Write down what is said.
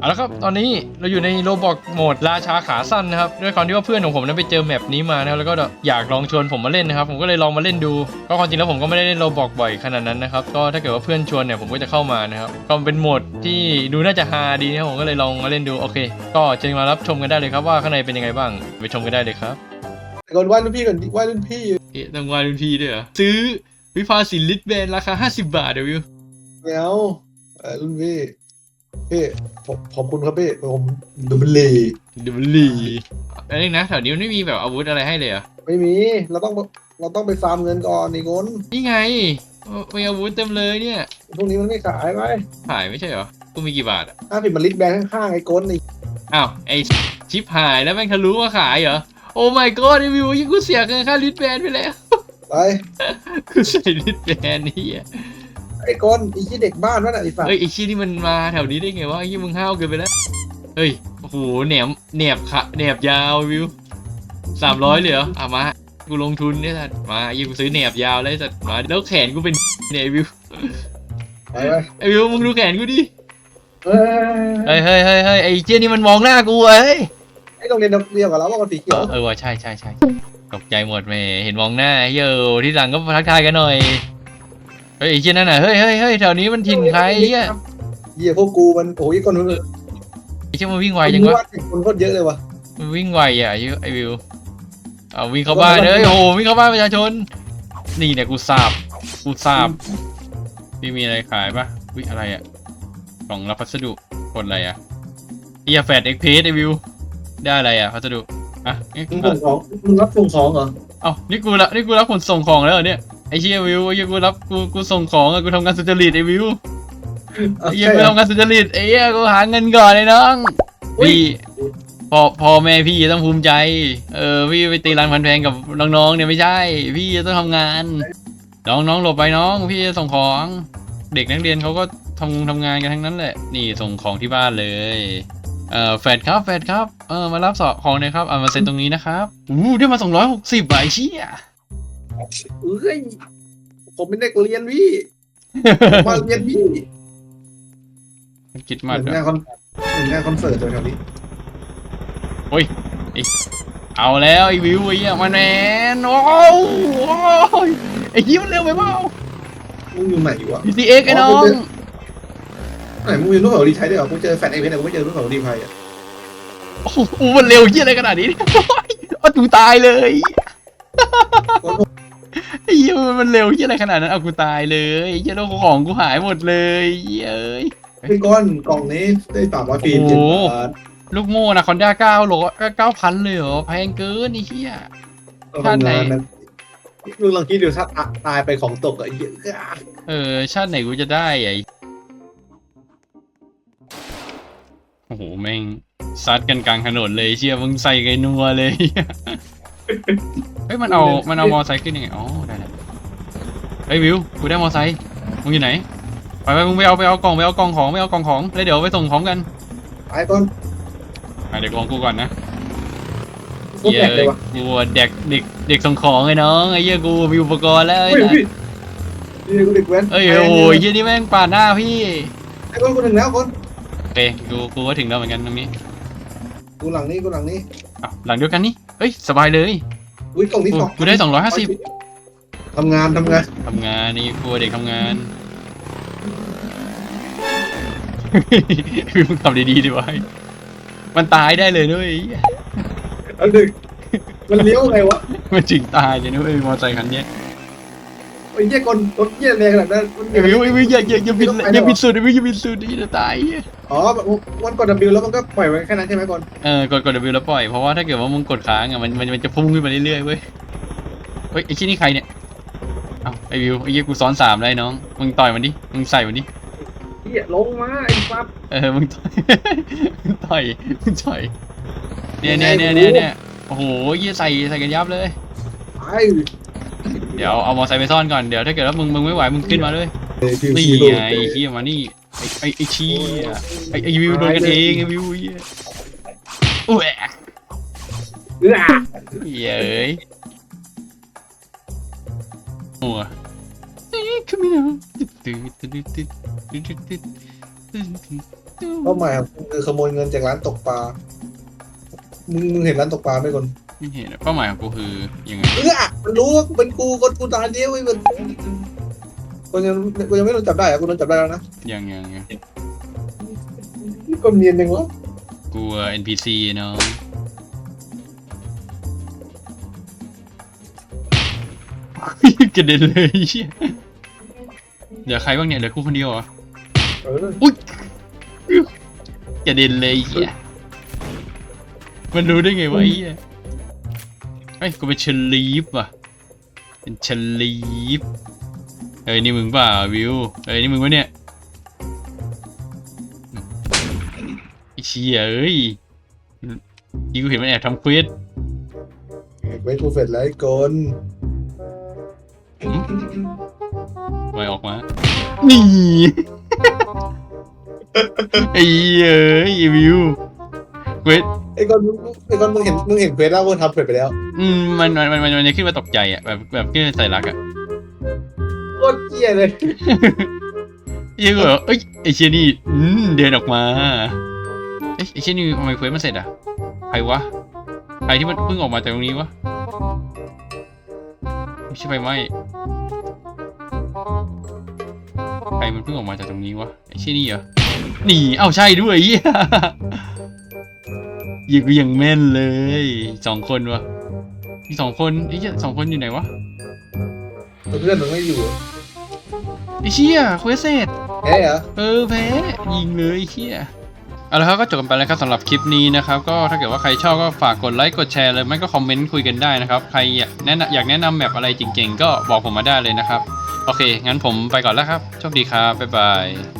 เอาละครับ ตอนนี้เราอยู่ในโรบอกโหมดราชาขาสั้นนะครับ ด้วยความที่ว่าเพื่อนของผมนั้นไปเจอแมปนี้มานะครับแล้วก็อยากลองชวนผมมาเล่นนะครับ ผมก็เลยลองมาเล่นดู ก็ความจริงแล้วผมก็ไม่ได้เล่นโรบอกบ่อยขนาดนั้นนะครับ ก็ถ้าเกิดว่าเพื่อนชวนเนี่ยผมก็จะเข้ามานะครับ ก็เป็นโหมดที่ดูน่าจะฮาดีนะครับผมก็เลยลองมาเล่นดู โอเค ก็เชิญมารับชมกันได้เลยครับว่าข้างในเป็นยังไงบ้าง ไปชมกันได้เลยครับแต่ก่อนไหว้รุ่นพี่ก่อนดิไหว้รุ่นพี่เอ๊ะต้องวารุ่นพี่ด้วยเหรอซื้อวิภาสินลิตแบนราคา 50 บาทเดี๋ยววิวไม่เอาเอ่อรุ่นพี่ พี่ผมขอบคุณครับพี่ผมดูเป็นลีเดี๋ยวมันหลีแล้วนี่นะแถวนี้มันไม่มีแบบอาวุธอะไรให้เลยเหรอไม่มี เราต้องเราต้องไปฟาร์มเงินก่อนนี่งนนี่ไงมีอาวุธเต็มเลยเนี่ยพวกนี้มันไม่ขายไปขายไม่ใช่เหรอกูมีกี่บาทอะห้าสิบมันลิตรแบงข้างๆไอ้กนนี่อ้าวไอชิปหายแล้วแม่งทะลุมาขายเหรอโอ้ my god ไอวิวยิ่งกูเสียเงินค่าลิตแบนไปแล้วไปกูใส่ลิตแบนนี่อะ ไอ้กนอีที่เด็กบ้านวะน่ะไอ้สัตว์เฮ้ยไอชี้นี่มันมาแถวนี้ได้ไงวะไอ้ยี่มึงห้าวเกินไปแล้ว เฮ้ย โอ้โหแหนมแหนบขะแหนบยาววิวสามร้อยเลยเหรออะมา กูลงทุนเนี่ยสัตว์มาไอ้ยี่กูซื้อแหนบยาวเลยสัตว์มาแล้วแขนกูเป็นเนี่ยไอ้วิวไปไปไอ้วิวมึงดูแขนกูดิ เฮ้ยเฮ้ยเฮ้ยเฮ้ยเฮ้ยไอ้เจี๊ยนี่มันมองหน้ากูเอ้ย ไอ้โรงเรียนเดียวกับเราว่ามันสีเขียวเออว่ะใช่ใช่ใช่ตกใจหมดเมเห็นมองหน้าเยอะที่หลังก็ทักทายกันหน่อย เฮ้ยไอ้เจี๊ยนั่นน่ะเฮ้ยเฮ้ยเฮ้ยแถวนี้มันถิ่นใครเหี้ยเหี้ยพวกกูมันโอ้ยคนมันไอ้เจี๊ยมันวิ่งไวจังวะคนโคตรเยอะเลยวะมันวิ่งไวอะไอ้ไอ้วิวเอาวิ่งเข้าบ้านเลยโอ้โหวิ่งเข้าบ้านประชาชน นี่เนี่ยกูสาบกูสาบพี่มีอะไรขายปะวิอะไรอะกล่องรับพัสดุกดอะไรอะเอียแฟดเอ็กเพสไอ้วิวได้อะไรอะพัสดุอะเอ๊ะมึงส่งของมึงรับส่งของเหรอเอ้านี่กูละนี่กูรับขนส่งของแล้วเหรอเนี่ย ไอ้เชี่ยวิวไอ้เชี่ยกูรับกูกูส่งของอะกูทำงานสุจริตไอ้วิวไอ้เชี่ยกูทำงานสุจริตไอ้เชี่ยกูหาเงินก่อนไอ้น้องพี่พ่อพ่อแม่พี่ต้องภูมิใจ เออพี่ไปตีรันพันแพงกับน้องๆเนี่ยไม่ใช่ พี่จะต้องทำงาน น้องน้องหลบไปน้อง พี่จะส่งของเด็กนักเรียนเขาก็ทำทำงานกันทั้งนั้นแหละ นี่ส่งของที่บ้านเลย เอ่อแฟดครับแฟดครับ เออมารับสอของหน่อยครับเอามาเซ็นตรงนี้นะครับอู้ได้มาสองร้อยหกสิบไอ้เชี่ย เอ้ย ผมเป็นเด็กเรียนพี่ผมมาเรียนพี่คิดเหมามืกอนงานคอนเหมือนงานคอนเสิร์ตแถวๆนี้เอาแล้วไอ้วิวไอ้เหี้ยมาแนนโอ้ยไอ้เหี้ยมันเร็วไปเปล่า มึงอยู่ไหนวะ BTX ไอ้น้อง ไหนมึงมีรูปของดีใช้ด้วยเหรอกูเจอแฟนเอฟเอแต่กูไม่เจอรูปของดีไพอะโอ้โหมันเร็วเหี้ยอะไรขนาดนี้เนี่ยเอากูตายเลยไอ้เหี้ย มันเร็วเหี้ยอะไรขนาดนั้นเอากูตายเลยไอ้เหี้ยแล้วของกูหายหมดเลยเหี้ยเอ้ยพี่ก้อนกล่องนี้ได้สามร้อยฟิล์มเจ็ดโอ้โหบาทลูกโม่นะคอนด้าเก้าโลเก้าพันเลยเหรอแพงเกินไอ้เหี้ยเราทำงานนะมึงลองคิดดูถ้าตายไปของตกอะเยอะเออ ชาติไหนกูจะได้ไอ้โอ้โหแม่งซัดกันกลางถนนเลยเชี่ยมึงใส่ไกนัวเลยเฮ้ยมันเอา มันเอามอไซค์ขึ้นยังไง อ๋อ ได้แล้ว เฮ้ยวิวกูได้มอไซค์มึงอยู่ไหนไปไปมึงไปเอาไปเอากล่องไปเอากล่องของไปเอากล่องของแล้วเดี๋ยวไปส่งของกันไปก้อนอะเดี๋ยวลองกูก่อนนะกูแตกเลยวะกูเด็กเด็กเด็กส่งของไอ้น้องไอ้เหี้ยกูมีอุปกรณ์แล้วไอ้เฮ้ยสัสพี่นี่กูเด็กแว้นเอ้ยโอ้ยเหี้ยนี่แม่งปาดหน้าพี่ไอ้ก้อนกูถึงแล้วก้อนโอเคกูกูก็ถึงแล้วเหมือนกันตรงนี้กูหลังนี้กูหลังนี้อะหลังเดียวกันนี่เอ้ยสบายเลยอุ้ยกล่องนี้โอ้สองกูได้สองร้อยห้าสิบ ทำงานทำงานทำงานนี่กูเด็กทำงานพี่มึงทำดีๆดีวะมันตายได้เลยด้วยอันหนึ่งมันเลี้ยวไงวะมันจริงตายเลยด้วยมอเตอร์ไซค์คันเนี้ยไอ้เหี้ยก้อนรถเหี้ยแรงขนาดนั้นมันไอ้วิวไอ้วิวอย่าอย่าอย่าบินอย่าบินสุดไอ้วิวอย่าบินสุดนี่จะตายอ๋อมันกด W แล้วมันก็ปล่อยไว้แค่นั้นใช่ไหมก้อนเออกดกด W แล้วปล่อยเพราะว่าถ้าเกิดว่ามึงกดค้างอะมันมันมันจะพุ่งขึ้นมาเรื่อยๆเว้ยเฮ้ยไอ้ชิ้นนี่ใครเนี่ย เอ้าไอ้วิวไอ้ยี่กูซ้อนสามเลยน้อง มึงต่อยมันดิ มึงใส่มันดิเหี้ยลงมาไอ้ปั๊บเออ มึงต่อย มึงต่อย มึงต่อย เนี่ยเนี่ยเนี่ยเนี่ยเนี่ยโอ้โหยี่ใส่ใส่กันยับเลย ไปเดี๋ยวเอามอไซค์ไปซ่อนก่อน เดี๋ยวถ้าเกิดว่ามึงมึงไม่ไหวมึงขึ้นมาเลยนี่ไงไอ้เฮียมานี่ ไอ้ไอ้ไอ้ชี้ยไอ้ไอ้วิวโดนกันเองไอ้วิวเฮียอุ้ยเอื้อเหี้ยเอ้ยโอ้ยเอ้ย come here ตึ๊ดตึ๊ดตึ๊ดตึ๊ดตึ๊ดตึ๊ดตึ๊ดเป้าหมายของคุณคือขโมยเงินจากร้านตกปลา มึงมึงเห็นร้านตกปลาไหมคนไม่เห็นอะเป้าหมายของกูคือยังไงเออมันรู้ว่าเป็นกูคนกูตาเดียวไอ้มันคนยังกูยังไม่โดนจับได้อะกูโดนจับได้แล้วนะยังยังยังนี่ก็เนียนยังวะกลัว NPC เนาะ กระเด็นเลยเหี้ยเดี๋ยวใครบ้างเนี่ยเหลือกูคนเดียวเหรอเออกระเด็นเลยไอ้เหี้ยมันรู้ได้ไงวะไอ้เหี้ยเฮ้ยกูเป็นเชลีฟว่ะเป็นเชลีฟเฮ้ยนี่มึงเปล่าวิวเฮ้ยนี่มึงวะเนี่ยไอ้เชี่ยเอ้ยที่กูเห็นมันแอบทำเควสไว้กูเสร็จแล้วไอ้กน ไว้ออกมา นี่ ไอ้เหี้ยเอ้ยไอ้วิวเควสไอ้กนมึงไอ้กนมึงเห็นมึงเห็นเควสแล้วมึงทำเสร็จไปแล้วอืมมันมันมันมันมันจะขึ้นมาตกใจอะแบบแบบขึ้นใส่รักอะโคตรเกลียดเลยเหี้ยก็แบบเอ้ยไอ้เชี่ยนี่อืมเดินออกมาเอ้ยไอ้เชี่ยนี่ทำไมเควสมันเสร็จอะใครวะใครที่มันเพิ่งออกมาจากตรงนี้วะ ไม่ใช่ไฟไหมใครมันเพิ่งออกมาจากตรงนี้วะไอ้เชี่ยนี่เหรอนี่เอ้าใช่ด้วยเหี้ยยิงกูยังแม่นเลยสองคนวะมีสองคนไอ้เหี้ยสองคนอยู่ไหนวะเพื่อนมึงไม่อยู่ไอ้เชี่ยเควสเสร็จแพ้เหรอเออแพ้ยิงเลยไอ้เชี่ย เอาละครับก็จบกันไปแล้วครับสำหรับคลิปนี้นะครับก็ถ้าเกิดว่าใครชอบก็ฝากกดไลค์กดแชร์เลยไม่ก็คอมเมนต์คุยกันได้นะครับใครอยากแนะนำอยากแนะนำแบบอะไรจริงๆ ก็บอกผมมาได้เลยนะครับ โอเค งั้นผมไปก่อนแล้วครับโชคดีครับบ๊ายบาย